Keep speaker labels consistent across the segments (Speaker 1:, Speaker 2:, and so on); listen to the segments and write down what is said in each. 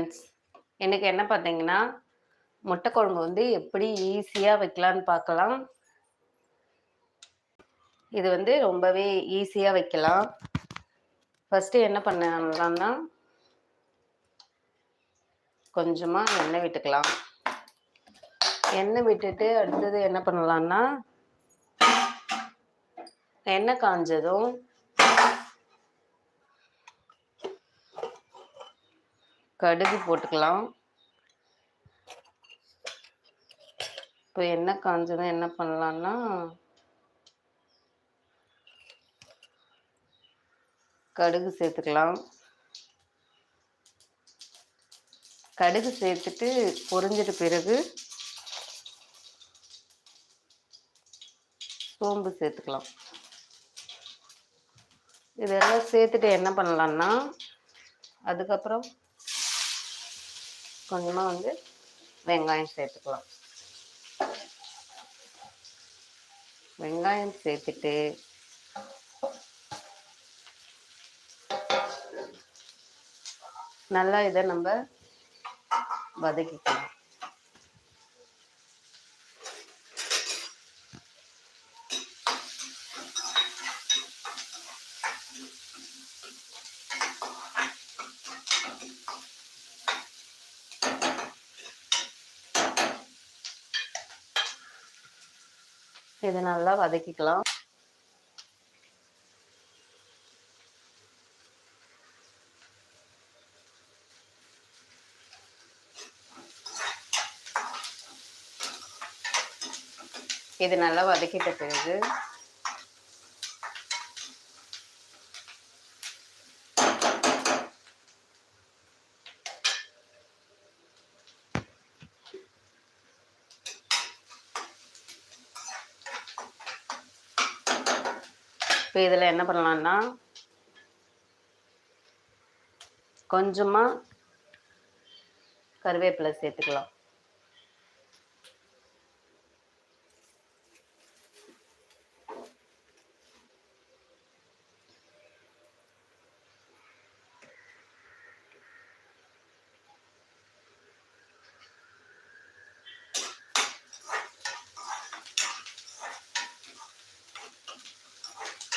Speaker 1: Friends எனக்கு என்ன பார்த்தீங்கன்னா முட்டை குழம்பு வந்து எப்படி ஈஸியாக வைக்கலான்னு பார்க்கலாம். இது வந்து ரொம்பவே ஈஸியாக வைக்கலாம். ஃபஸ்ட்டு என்ன பண்ணலாம்னா கொஞ்சமாக எண்ணெய் விட்டுக்கலாம். எண்ணெய் விட்டுட்டு அடுத்தது என்ன பண்ணலான்னா எண்ணெய் காஞ்சதும் கடுகு போட்டுக்கலாம். இப்போ என்ன காஞ்சதும் என்ன பண்ணலான்னா கடுகு சேர்த்துக்கலாம். கடுகு சேர்த்துட்டு பொரிஞ்சிட்ட பிறகு சோம்பு சேர்த்துக்கலாம். இதெல்லாம் சேர்த்துட்டு என்ன பண்ணலான்னா அதுக்கப்புறம் கொஞ்சமாக வந்து வெங்காயம் சேர்த்துக்கலாம். வெங்காயம் சேர்த்துட்டு நல்லா இதை நம்ம வதக்கிக்கலாம். இதை நல்லா வதக்கிக்கலாம். இது நல்லா வதக்கிட்ட பிறகு இப்போ இதில் என்ன பண்ணலான்னா கொஞ்சமாக கருவேப்பிலை சேர்த்துக்கலாம்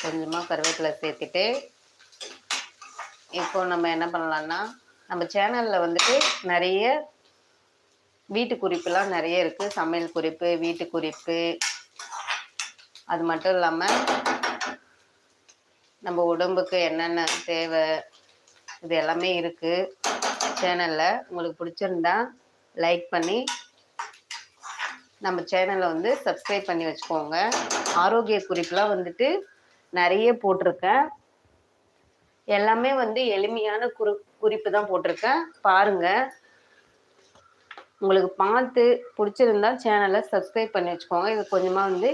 Speaker 1: கொஞ்சமாக கருவேப்பிலை சேர்த்துட்டு இப்போ நம்ம என்ன பண்ணலாம்னா நம்ம சேனலில் வந்துட்டு நிறைய வீட்டு குறிப்புலாம் நிறைய இருக்குது சமையல் குறிப்பு வீட்டு குறிப்பு. அது மட்டும் இல்லாமல் நம்ம உடம்புக்கு என்னென்ன தேவை இது எல்லாமே இருக்குது சேனலில் உங்களுக்கு பிடிச்சிருந்தா லைக் பண்ணி நம்ம சேனலை வந்து சப்ஸ்கிரைப் பண்ணி வச்சுக்கோங்க. ஆரோக்கிய குறிப்புலாம் வந்துட்டு நிறைய போட்டிருக்கேன். எல்லாமே வந்து எளிமையான குறி குறிப்பு தான் போட்டிருக்கேன். பாருங்க. உங்களுக்கு பார்த்து பிடிச்சிருந்தா சேனலை சப்ஸ்கிரைப் பண்ணி வச்சுக்கோங்க. இது கொஞ்சமாக வந்து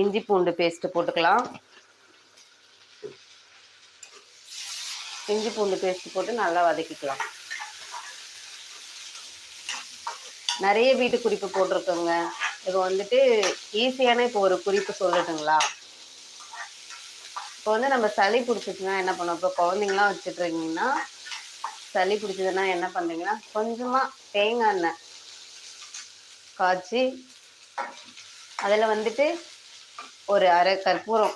Speaker 1: இஞ்சி பூண்டு பேஸ்ட்டு போட்டுக்கலாம். இஞ்சி பூண்டு பேஸ்ட் போட்டு நல்லா வதக்கிக்கலாம். நிறைய வீட்டு குறிப்பு போட்டிருக்கோங்க. இது வந்துட்டு ஈஸியான இப்போ ஒரு குறிப்பு சொல்லட்டுங்களா? இப்போ வந்து நம்ம சளி பிடிச்சிச்சுன்னா என்ன பண்ணோம் இப்போ குழந்தைங்களாம் வச்சுட்ருக்கீங்கன்னா சளி பிடிச்சதுன்னா என்ன பண்ணுறீங்கன்னா கொஞ்சமாக தேங்காய் எண்ணெய் காய்ச்சி அதில் வந்துட்டு ஒரு அரை கற்பூரம்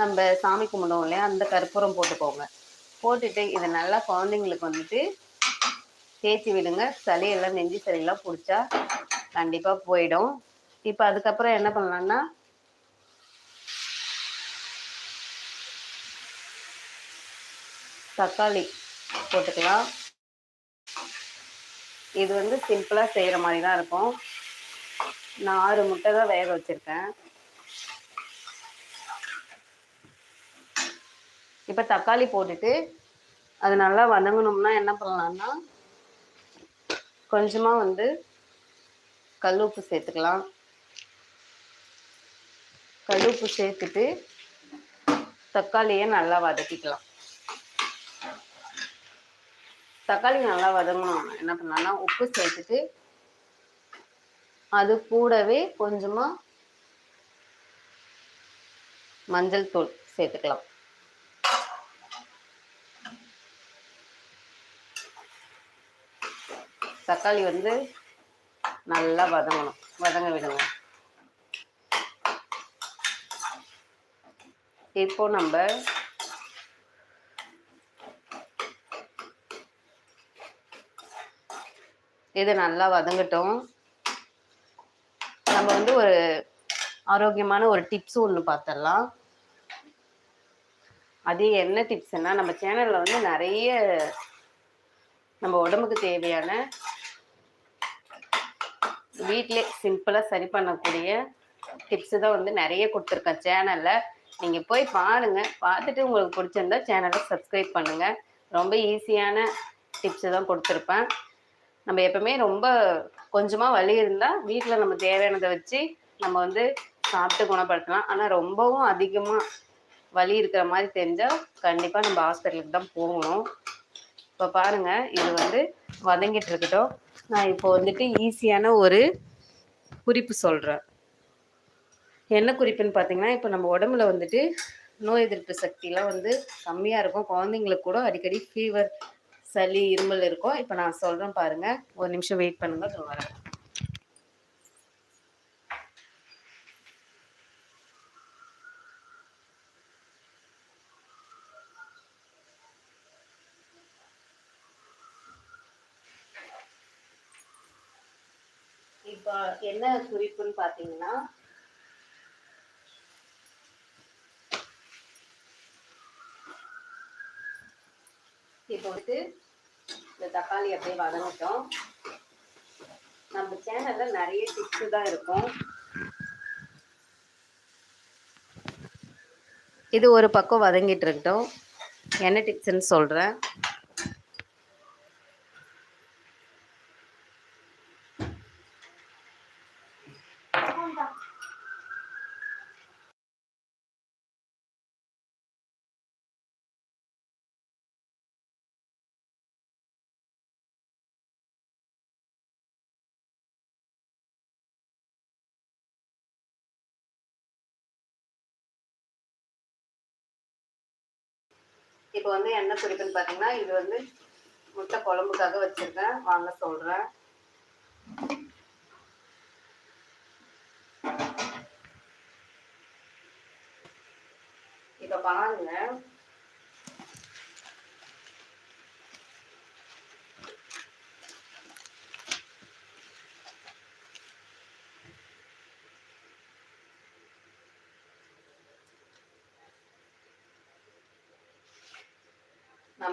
Speaker 1: நம்ம சாமி கும்பிடுவோம் இல்லையா? அந்த கற்பூரம் போட்டுக்கோங்க. போட்டுட்டு இதை நல்லா குழந்தைங்களுக்கு வந்துட்டு தேய்ச்சி விடுங்க. சளியெல்லாம் நெஞ்சு சளியெல்லாம் பிடிச்சா கண்டிப்பாக போயிடும். இப்போ அதுக்கப்புறம் என்ன பண்ணலான்னா தக்காளி போட்டுக்கலாம். இது வந்து சிம்பிளாக செய்கிற மாதிரி தான் இருக்கும். நான் ஆறு முட்டை தான் வேக வச்சுருக்கேன். இப்போ தக்காளி போட்டுட்டு அது நல்லா வதங்கணும்னா என்ன பண்ணலாம்னா கொஞ்சமாக வந்து கல் உப்பு சேர்த்துக்கலாம். கல் உப்பு சேர்த்துட்டு தக்காளியை நல்லா வதக்கிக்கலாம். தக்காளி நல்லா வதங்கணும். என்ன பண்ணலாம்னா உப்பு சேர்த்துட்டு அது கூடவே கொஞ்சமா மஞ்சள் தூள் சேர்த்துக்கலாம். தக்காளி வந்து நல்லா வதங்கணும். வதங்க விடுங்க. இப்போ நம்ம இது நல்லா வதங்கட்டும். நம்ம வந்து ஒரு ஆரோக்கியமான ஒரு டிப்ஸ் ஒன்று பார்த்துடலாம் அது என்ன டிப்ஸ்னா நம்ம சேனலில் வந்து நிறைய நம்ம உடம்புக்கு தேவையான வீட்டிலே சிம்பிளாக சரி பண்ணக்கூடிய டிப்ஸ் தான் வந்து நிறைய கொடுத்துருக்கேன் சேனலில் நீங்கள் போய் பாருங்க. பார்த்துட்டு உங்களுக்கு பிடிச்சிருந்தா சேனலை சப்ஸ்கிரைப் பண்ணுங்கள் ரொம்ப ஈஸியான டிப்ஸ் தான் கொடுத்துருப்பேன். நம்ம எப்பவுமே ரொம்ப கொஞ்சமாக வலி இருந்தால் வீட்டில் நம்ம தேவையானதை வச்சு நம்ம வந்து சாப்பிட்டு குணப்படுத்தலாம். ஆனால் ரொம்பவும் அதிகமாக வலி இருக்கிற மாதிரி தெரிஞ்சால் கண்டிப்பாக நம்ம ஹாஸ்பிட்டலுக்கு தான் போகணும். இப்போ பாருங்கள் இது வந்து வதங்கிட்டு இருக்கட்டும். நான் இப்போ வந்துட்டு ஈஸியான ஒரு குறிப்பு சொல்கிறேன் என்ன குறிப்புன்னு பார்த்தீங்கன்னா இப்போ நம்ம உடம்புல வந்துட்டு நோய் எதிர்ப்பு சக்தியெலாம் வந்து கம்மியாக இருக்கும். குழந்தைங்களுக்கு கூட அடிக்கடி ஃபீவர் சளி இருமல் இருக்கும் இப்போ நான் சொல்கிறேன் பாருங்க. ஒரு நிமிஷம் வெயிட் பண்ணுங்க அது வரேன். இப்போ என்ன குறிப்புன்னு பார்த்தீங்கன்னா இப்போ வந்து இந்த தக்காளி அப்படியே வதங்கட்டும். நம்ம சேனல்ல நிறைய டிப்ஸ் தான் இருக்கும். இது ஒரு பக்கம் வதங்கிட்டு இருக்கட்டும். என்ன டிப்ஸ்ன்னு சொல்றேன். இப்போ வந்து என்ன குறிப்புன்னு பார்த்தீங்கன்னா இது வந்து முட்டை குழம்புக்காக வச்சிருக்கேன். வாங்க சொல்றேன். இப்போ பாருங்க.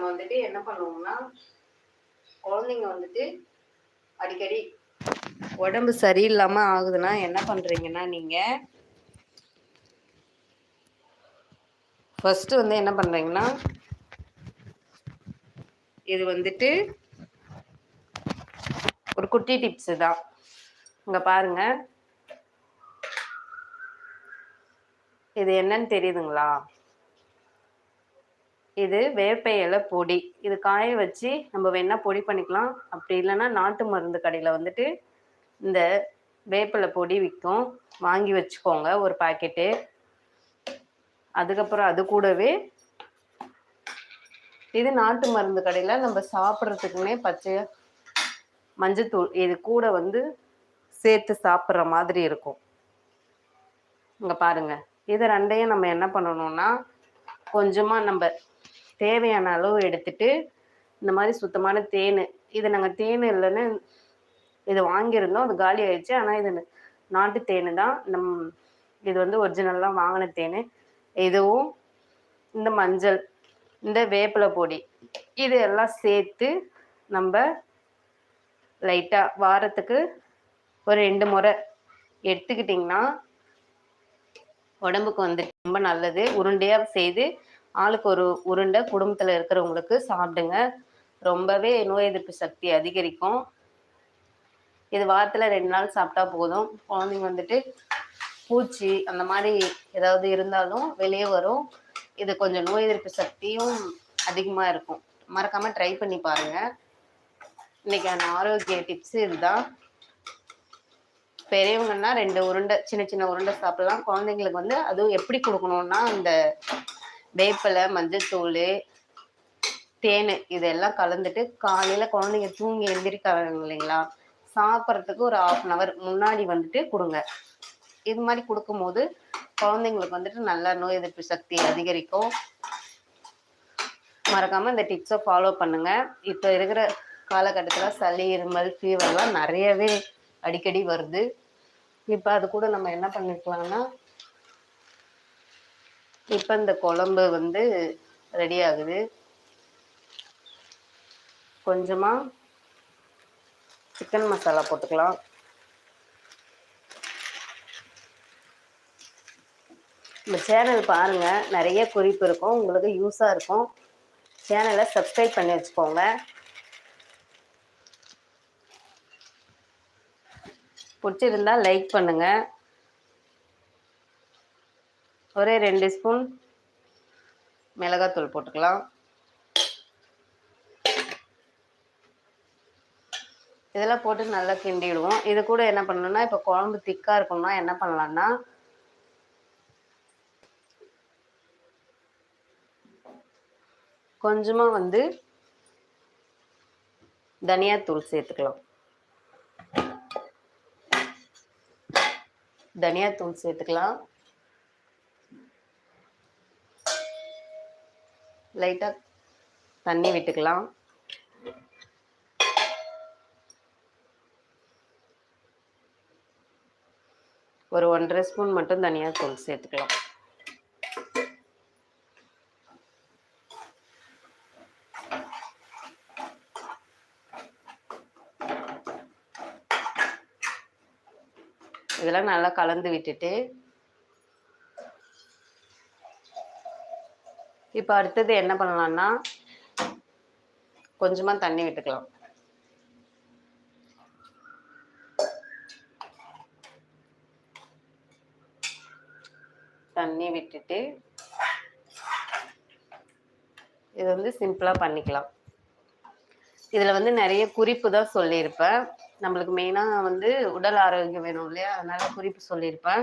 Speaker 1: நம்ம வந்துட்டு என்ன பண்ணுவோம்னா குழந்தைங்க வந்துட்டு அடிக்கடி உடம்பு சரியில்லாம ஆகுதுன்னா என்ன பண்றீங்கன்னா நீங்க ஃபர்ஸ்ட் வந்து என்ன பண்றீங்கன்னா இது வந்துட்டு ஒரு குட்டி டிப்ஸ் தான். இங்க பாருங்க. இது என்னன்னு தெரியுதுங்களா? இது வேப்ப இலை பொடி. இது காய வச்சு நம்ம வேணால் பொடி பண்ணிக்கலாம். அப்படி இல்லைன்னா நாட்டு மருந்து கடையில் வந்துட்டு இந்த வேப்பிலை பொடி விற்கும். வாங்கி வச்சுக்கோங்க ஒரு பாக்கெட்டு. அதுக்கப்புறம் அது கூடவே இது நாட்டு மருந்து கடையில் நம்ம சாப்பிட்றதுக்குமே பச்சை மஞ்சத்தூள் இது கூட வந்து சேர்த்து சாப்பிட்ற மாதிரி இருக்கும். இங்கே பாருங்க. இது ரெண்டையும் நம்ம என்ன பண்ணணும்னா கொஞ்சமாக நம்ம தேவையான அளவு எடுத்துட்டு இந்த மாதிரி சுத்தமான தேன் இது நாங்கள் தேன் இல்லைன்னு இது வாங்கியிருந்தோம். அது காலி ஆயிடுச்சு. ஆனால் இது நாட்டு தேன் தான். நம் இது வந்து ஒரிஜினல்லாம் வாங்கின தேன். இதுவும் இந்த மஞ்சள் இந்த வேப்பிலை பொடி இது எல்லாம் சேர்த்து நம்ம லைட்டாக வாரத்துக்கு ஒரு ரெண்டு முறை எடுத்துக்கிட்டிங்கன்னா உடம்புக்கு வந்து ரொம்ப நல்லது. உருண்டையாக செய்து ஆளுக்கு ஒரு உருண்டை குடும்பத்தில் இருக்கிறவங்களுக்கு சாப்பிடுங்க. ரொம்பவே நோய் எதிர்ப்பு சக்தி அதிகரிக்கும். இது வாரத்தில் ரெண்டு நாள் சாப்பிட்டா போதும். குழந்தைங்க வந்துட்டு பூச்சி அந்த மாதிரி ஏதாவது இருந்தாலும் வெளியே வரும். இது கொஞ்சம் நோய் எதிர்ப்பு சக்தியும் அதிகமாக இருக்கும். மறக்காமல் ட்ரை பண்ணி பாருங்கள் அந்த ஆரோக்கிய டிப்ஸ் இதுதான். பெரியவங்கன்னா ரெண்டு உருண்டை சின்ன சின்ன உருண்டை சாப்பிடலாம். குழந்தைங்களுக்கு வந்து அதுவும் எப்படி கொடுக்கணும்னா அந்த வேப்பிலை மஞ்சத்தூள் தேன் இதெல்லாம் கலந்துட்டு காலையில குழந்தைங்க தூங்கி எழுந்திரிக்கிறாங்க இல்லைங்களா? சாப்பிட்றதுக்கு ஒரு ஆஃப் அன் அவர் முன்னாடி வந்துட்டு கொடுங்க. இது மாதிரி கொடுக்கும்போது குழந்தைங்களுக்கு வந்துட்டு நல்ல நோய் எதிர்ப்பு சக்தி அதிகரிக்கும். மறக்காம இந்த டிப்ஸை ஃபாலோ பண்ணுங்க. இப்போ இருக்கிற காலகட்டத்தில் சளி இருமல் ஃபீவர்லாம் நிறையவே அடிக்கடி வருது. இப்போ அது கூட நம்ம என்ன பண்ணிருக்கலாம்னா இப்போ இந்த குழம்பு வந்து ரெடி ஆகுது. கொஞ்சமாக சிக்கன் மசாலா போட்டுக்கலாம். இந்த சேனல் பாருங்கள் நிறைய குறிப்பு இருக்கும். உங்களுக்கு யூஸாக இருக்கும். சேனலை சப்ஸ்கிரைப் பண்ணி வச்சுக்கோங்க. பிடிச்சிருந்தா லைக் பண்ணுங்கள் ஒரே ரெண்டு ஸ்பூன் மிளகாத்தூள் போட்டுக்கலாம். இதெல்லாம் போட்டு நல்லா கிண்டிடுவோம். இது கூட என்ன பண்ணணும்னா இப்போ குழம்பு திக்காக இருக்கணும்னா என்ன பண்ணலாம்னா கொஞ்சமாக வந்து தனியாத்தூள் சேர்த்துக்கலாம். தனியாத்தூள் சேர்த்துக்கலாம். லைட்டாக தண்ணி விட்டுக்கலாம். ஒரு ஒன்றரை ஸ்பூன் மட்டும் தனியாக தூள் சேர்த்துக்கலாம். இதெல்லாம் நல்லா கலந்து விட்டுட்டு இப்போ அடுத்தது என்ன பண்ணலாம்னா கொஞ்சமாக தண்ணி விட்டுக்கலாம். தண்ணி விட்டுட்டு இது வந்து சிம்பிளாக பண்ணிக்கலாம். இதில் வந்து நிறைய குறிப்பு தான் சொல்லியிருப்பேன். நம்மளுக்கு மெயினாக வந்து உடல் ஆரோக்கியம் வேணும் இல்லையா? அதனால குறிப்பு சொல்லியிருப்பேன்.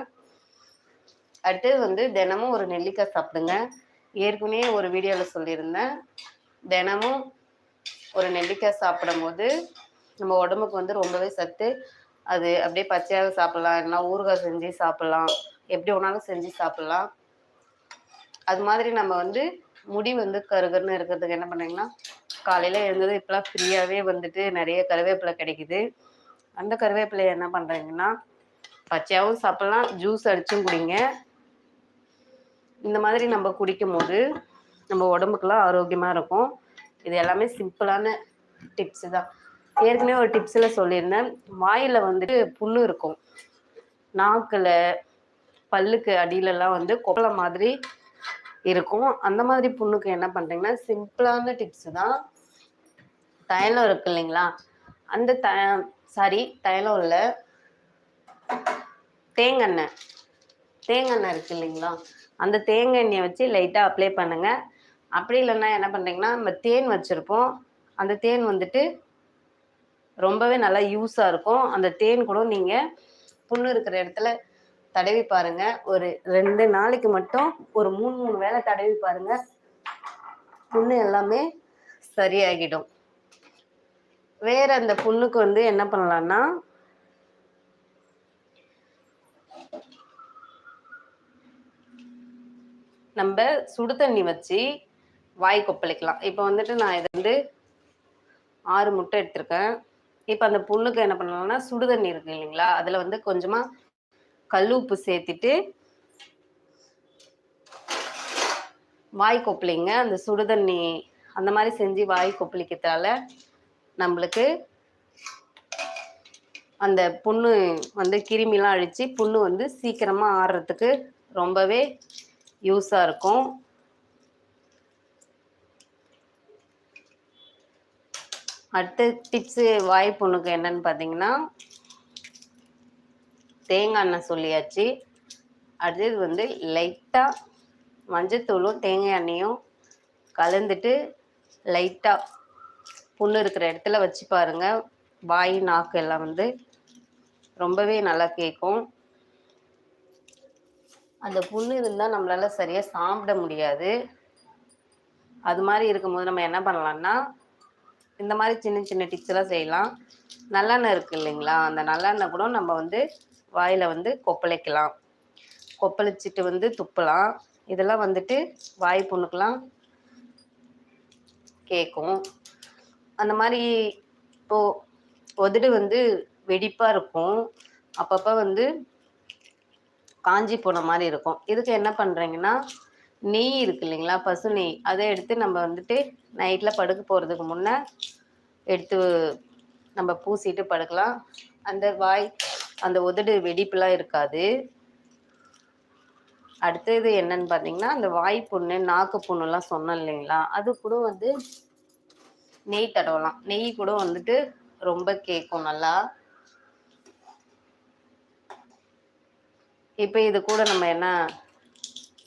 Speaker 1: அடுத்து வந்து தினமும் ஒரு நெல்லிக்காய் சாப்பிடுங்க. ஏற்கனவே ஒரு வீடியோவில் சொல்லியிருந்தேன். தினமும் ஒரு நெல்லிக்காய் சாப்பிடும்போது நம்ம உடம்புக்கு வந்து ரொம்பவே சத்து. அது அப்படியே பச்சையாக சாப்பிட்லாம். இல்லைன்னா ஊறுகாய் செஞ்சு சாப்பிட்லாம். எப்படி வேணாலும் செஞ்சு சாப்பிட்லாம். அது மாதிரி நம்ம வந்து முடி வந்து கருகருன்னு இருக்கிறதுக்கு என்ன பண்ணுறீங்கன்னா காலையில் எழுந்தது இப்போலாம் ஃப்ரீயாகவே வந்துட்டு நிறைய கருவேப்பிலை கிடைக்குது. அந்த கருவேப்பிலையை என்ன பண்ணுறீங்கன்னா பச்சையாகவும் சாப்பிட்லாம். ஜூஸ் அடிச்சும் குடிங்க. இந்த மாதிரி நம்ம குடிக்கும் போது நம்ம உடம்புக்கெல்லாம் ஆரோக்கியமாக இருக்கும். இது எல்லாமே சிம்பிளான டிப்ஸு தான். ஏற்கனவே ஒரு டிப்ஸில் சொல்லியிருந்தேன். வாயில் வந்துட்டு புண்ணு இருக்கும். நாக்கில் பல்லுக்கு அடியிலலாம் வந்து கொப்பளை மாதிரி இருக்கும். அந்த மாதிரி புண்ணுக்கு என்ன பண்ணுறீங்கன்னா சிம்பிளான டிப்ஸு தான். தைலம் இருக்கு இல்லைங்களா? அந்த த சாரி தைலம் இல்லை தேங்காய் தேங்காய் எண்ணெய் இருக்கு இல்லைங்களா? அந்த தேங்காய் எண்ணெயை வச்சு லைட்டாக அப்ளை பண்ணுங்கள் அப்படி இல்லைன்னா என்ன பண்ணுறீங்கன்னா நம்ம தேன் வச்சுருப்போம். அந்த தேன் வந்துட்டு ரொம்பவே நல்லா யூஸாக இருக்கும். அந்த தேன் கூட நீங்கள் புண்ணு இருக்கிற இடத்துல தடவி பாருங்க. ஒரு ரெண்டு நாளைக்கு மட்டும் ஒரு மூணு மூணு வேளை தடவி பாருங்க. புண்ணு எல்லாமே சரியாகிடும். வேற அந்த புண்ணுக்கு வந்து என்ன பண்ணலான்னா நம்ம சுடு தண்ணி வச்சு வாய் கொப்பளிக்கலாம். இப்போ வந்துட்டு நான் இதை வந்து ஆறு முட்டை எடுத்திருக்கேன். இப்போ அந்த புண்ணுக்கு என்ன பண்ணலாம்னா சுடு தண்ணி இருக்கு இல்லைங்களா? அதில் வந்து கொஞ்சமாக கல் உப்பு சேர்த்துட்டு வாய் கொப்பளிங்க. அந்த சுடு தண்ணி அந்த மாதிரி செஞ்சு வாய் கொப்பளிக்கிறதால நம்மளுக்கு அந்த புண்ணு வந்து கிருமிலாம் அழித்து புண்ணு வந்து சீக்கிரமாக ஆடுறதுக்கு ரொம்பவே யூஸாக இருக்கும். அடுத்த டிப்ஸு வாய் புண்ணுக்கு என்னன்னு பார்த்தீங்கன்னா தேங்காய் எண்ணெய் சொல்லியாச்சு. அடுத்தது வந்து லைட்டாக மஞ்சத்தூளும் தேங்காய் எண்ணெயும் கலந்துட்டு லைட்டாக புண்ணு இருக்கிற இடத்துல வச்சு பாருங்கள் வாய் நாக்கு எல்லாம் வந்து ரொம்பவே நல்லா கேட்கும். அந்த புண்ணு இருந்தால் நம்மளால சரியாக சாப்பிட முடியாது. அது மாதிரி இருக்கும்போது நம்ம என்ன பண்ணலாம்னா இந்த மாதிரி சின்ன சின்ன டிப்ஸ் எல்லாம் செய்யலாம். நல்லெண்ணெய் இருக்கு இல்லைங்களா? அந்த நல்லெண்ணெய் கூட நம்ம வந்து வாயில் வந்து கொப்பளிக்கலாம். கொப்பளிச்சிட்டு வந்து துப்பலாம். இதெல்லாம் வந்துட்டு வாய் புண்ணுக்கெலாம் கேட்கும் அந்த மாதிரி இப்போது உதடு வந்து வெடிப்பாக இருக்கும். அப்பப்போ வந்து காஞ்சி போன மாதிரி இருக்கும். இதுக்கு என்ன பண்ணுறீங்கன்னா நெய் இருக்கு இல்லைங்களா பசு நெய். அதை எடுத்து நம்ம வந்துட்டு நைட்டில் படுக்க போகிறதுக்கு முன்னே எடுத்து நம்ம பூசிட்டு படுக்கலாம். அந்த வாய் அந்த உதடு வெடிப்புலாம் இருக்காது. அடுத்தது என்னன்னு பார்த்தீங்கன்னா அந்த வாய் புண்ணு நாக்கு புண்ணுலாம் சொன்னோம் இல்லைங்களா அது கூட வந்து நெய் தடவலாம். நெய் கூட வந்துட்டு ரொம்ப கேட்கும் நல்லா. இப்போ இது கூட நம்ம என்ன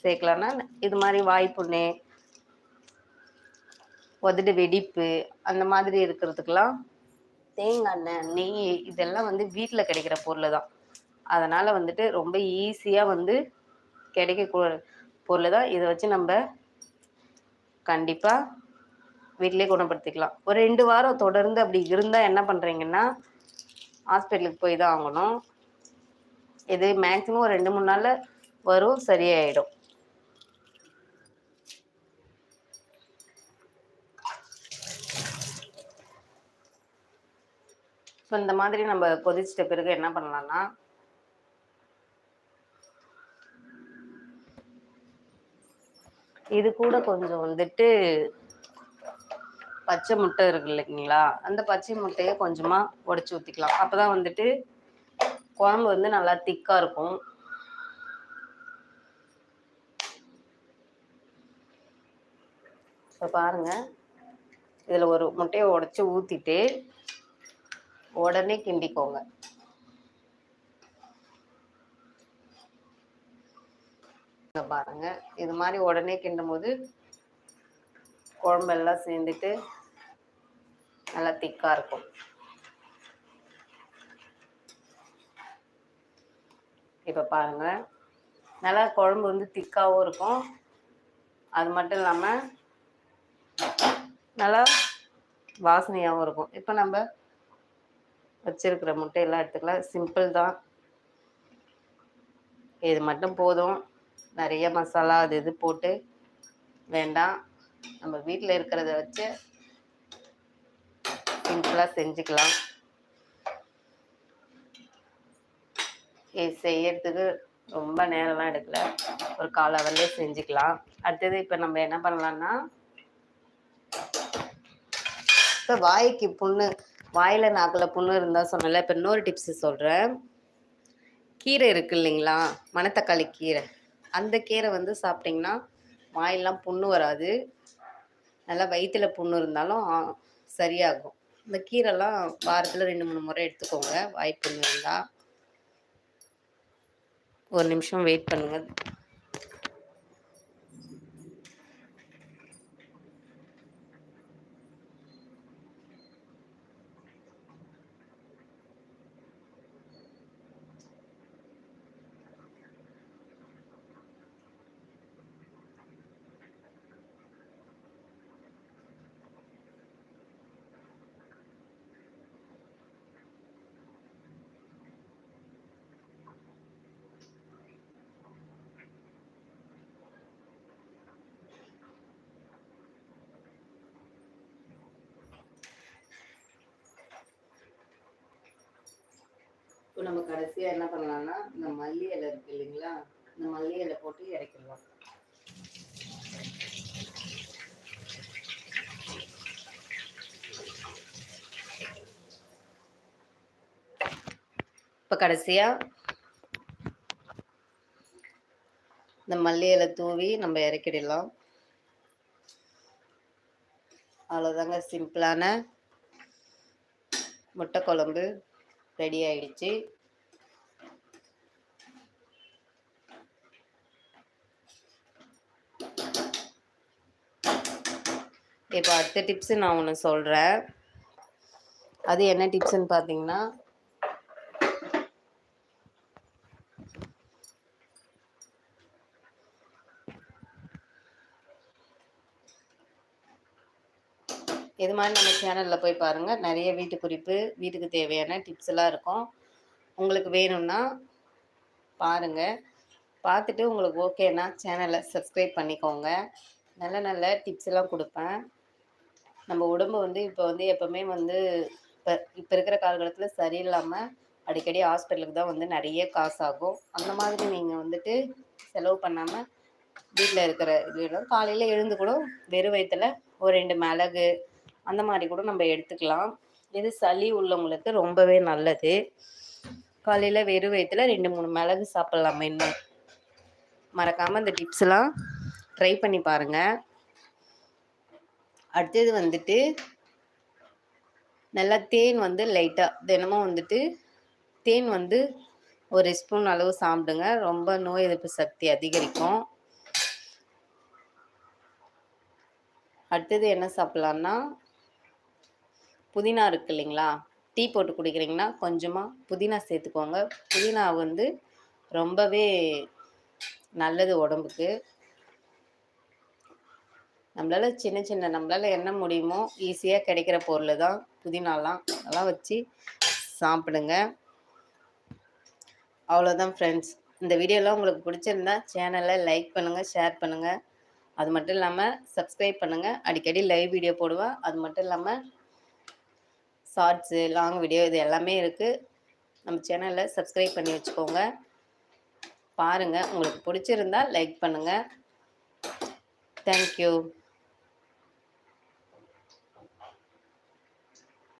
Speaker 1: சேர்க்கலாம்னா இது மாதிரி வாய்ப்புண்ணு உதடு வெடிப்பு அந்த மாதிரி இருக்கிறதுக்கெல்லாம் தேங்காய் எண்ணெய் நெய் இதெல்லாம் வந்து வீட்டில் கிடைக்கிற பொருள் தான் அதனால் வந்துட்டு ரொம்ப ஈஸியாக வந்து கிடைக்கக்கூட பொருள் தான் இதை வச்சு நம்ம கண்டிப்பாக வீட்டிலே குணப்படுத்திக்கலாம். ஒரு ரெண்டு வாரம் தொடர்ந்து அப்படி இருந்தால் என்ன பண்ணுறீங்கன்னா ஹாஸ்பிட்டலுக்கு போய் தான் ஆகணும். இது மேக்ஸிமம் ஒரு ரெண்டு மூணு நாளில் வரும் சரியாயிடும். ஸோ இந்த மாதிரி நம்ம கொதிச்சிட்ட பிறகு என்ன பண்ணலாம்னா இது கூட கொஞ்சம் வந்துட்டு பச்சை முட்டை இருக்கு இல்லைங்களா? அந்த பச்சை முட்டையை கொஞ்சமாக உடச்சி ஊற்றிக்கலாம் அப்போ தான் வந்துட்டு குழம்பு வந்து நல்லா திக்காக இருக்கும். இப்போ பாருங்கள் இதில் ஒரு முட்டையை உடச்சி ஊற்றிட்டு உடனே கிண்டிக்கோங்க. பாருங்க. இது மாதிரி உடனே கிண்டும் போது குழம்பெல்லாம் சேர்ந்துட்டு நல்லா திக்காக இருக்கும். இப்போ பாருங்க. நல்லா குழம்பு வந்து திக்காகவும் இருக்கும். அது மட்டும் இல்லாமல் நல்லா வாசனையாகவும் இருக்கும். இப்போ நம்ம வச்சிருக்கிற முட்டையெல்லாம் எடுத்துக்கலாம். சிம்பிள் தான். இது மட்டும் போதும். நிறைய மசாலா அது இது போட்டு வேண்டாம். நம்ம வீட்டில் இருக்கிறத வச்சு சிம்பிளாக செஞ்சுக்கலாம். செய்யறதுக்கு ரொம்ப நேரம்லாம் எடுக்கல. ஒரு கால் ஹவர்லேயே செஞ்சுக்கலாம். அடுத்தது இப்போ நம்ம என்ன பண்ணலாம்னா இப்போ வாய்க்கு புண்ணு வாயில் நாக்கில் புண்ணு இருந்தால் சொன்னல இப்போ இன்னொரு டிப்ஸு சொல்கிறேன் கீரை இருக்கு இல்லைங்களா? மணத்தக்காளி கீரை. அந்த கீரை வந்து சாப்பிட்டிங்கன்னா வாயிலாம் புண்ணு வராது. நல்லா வயிற்றில் புண்ணு இருந்தாலும் சரியாகும். இந்த கீரைலாம் வாரத்தில் ரெண்டு மூணு முறை எடுத்துக்கோங்க. வாய் இருந்தால் ஒரு நிமிஷம் வெயிட் பண்ணுங்கள் இப்போ நம்ம கடைசியாக என்ன பண்ணலாம்னா இந்த மல்லி இலை இருக்கு இல்லைங்களா? இந்த மல்லி இலை போட்டு இறக்கிடலாம். இப்போ கடைசியாக இந்த மல்லி இலை தூவி நம்ம இறக்கிடலாம். அவ்வளோதாங்க சிம்பிளான முட்டை குழம்பு. ரெடி ஆயிடுச்சு. இப்போ அடுத்த டிப்ஸு நான் ஒன்று சொல்கிறேன் அது என்ன டிப்ஸுன்னு பார்த்தீங்கன்னா மாதிரி நம்ம சேனலில் போய் பாருங்கள் நிறைய வீட்டு குறிப்பு வீட்டுக்கு தேவையான டிப்ஸ் எல்லாம் இருக்கும். உங்களுக்கு வேணும்னா பாருங்கள் பார்த்துட்டு உங்களுக்கு ஓகேனா சேனலை சப்ஸ்கிரைப் பண்ணிக்கோங்க. நல்ல நல்ல டிப்ஸ் எல்லாம் கொடுப்பேன். நம்ம உடம்பு வந்து இப்போ வந்து எப்போவுமே வந்து இப்போ இப்போ இருக்கிற காலகட்டத்தில் சரியில்லாமல் அடிக்கடி ஹாஸ்பிட்டலுக்கு தான் வந்து நிறைய காசு ஆகும். அந்த மாதிரி நீங்கள் வந்துட்டு செலவு பண்ணாமல் வீட்டில் இருக்கிற இது காலையில் எழுந்து கூட வெறும் வயிற்றுல ஒரு ரெண்டு மிளகு அந்த மாதிரி கூட நம்ம எடுத்துக்கலாம். இது சளி உள்ளவங்களுக்கு ரொம்பவே நல்லது. காலையில் வெறும் வயிற்றுல ரெண்டு மூணு மிளகு சாப்பிட்லாம் இன்னும் மறக்காமல் இந்த டிப்ஸ்லாம் ட்ரை பண்ணி பாருங்கள் அடுத்தது வந்துட்டு நல்லா தேன் வந்து லைட்டாக தினமும் வந்துட்டு தேன் வந்து ஒரு ஸ்பூன் அளவு சாப்பிடுங்க. ரொம்ப நோய் எதிர்ப்பு சக்தி அதிகரிக்கும். அடுத்தது என்ன சாப்பிட்லான்னா புதினா இருக்கு இல்லைங்களா? டீ போட்டு குடிக்கிறீங்கன்னா கொஞ்சமாக புதினா சேர்த்துக்கோங்க. புதினா வந்து ரொம்பவே நல்லது உடம்புக்கு. நம்மளால் சின்ன சின்ன நம்மளால் என்ன முடியுமோ ஈஸியாக கிடைக்கிற பொருள் தான் புதினாலாம் அதெல்லாம் வச்சு சாப்பிடுங்க. அவ்வளோதான் ஃப்ரெண்ட்ஸ் இந்த வீடியோலாம் உங்களுக்கு பிடிச்சிருந்தா சேனலை லைக் பண்ணுங்கள் ஷேர் பண்ணுங்கள் அது மட்டும் இல்லாமல் சப்ஸ்கிரைப் பண்ணுங்கள் அடிக்கடி லைவ் வீடியோ போடுவேன் அது மட்டும் இல்லாமல் ஷார்ட்ஸு லாங் வீடியோ இது எல்லாமே இருக்குது நம்ம சேனலில் சப்ஸ்கிரைப் பண்ணி வச்சுக்கோங்க. பாருங்கள் உங்களுக்கு பிடிச்சிருந்தா லைக் பண்ணுங்கள் தேங்க்யூ.